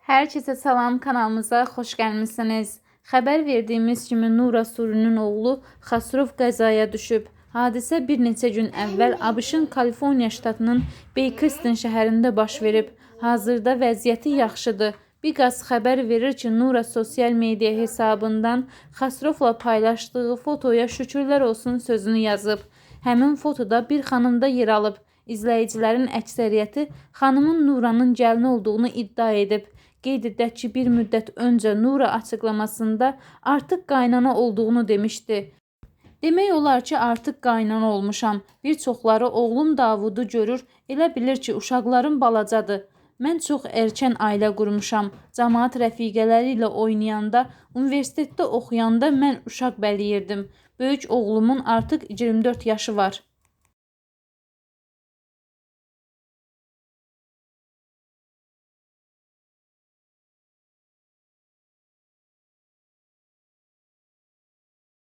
Herkese salam kanalımıza xoş gəlmisiniz. Xəbər verdiyimiz kimi Nura Surinin oğlu Xasrov qəzaya düşüb. Hadisə bir neçə gün əvvəl ABŞ-ın Kaliforniya ştatının Beykeston şəhərində baş verib. Hazırda vəziyyəti yaxşıdır. Biqas xəbər verir ki, Nura sosial media hesabından Xasrovla paylaşdığı fotoya şükürlər olsun sözünü yazıb. Həmin fotoda bir xanım da yer alıb. İzləyicilərin əksəriyyəti xanımın Nuranın gəlini olduğunu iddia edib. Qeyd edək ki, bir müddət öncə Nura açıqlamasında artıq qaynana olduğunu demişdi. Demək olar ki, artıq qaynana olmuşam. Bir çoxları oğlum Davudu görür, elə bilir ki, uşaqlarım balacadır. Mən çox erkən ailə qurmuşam. Cəmaət rəfiqələri ilə oynayanda, universitetdə oxuyanda mən uşaq bələyirdim. Böyük oğlumun artıq 24 yaşı var.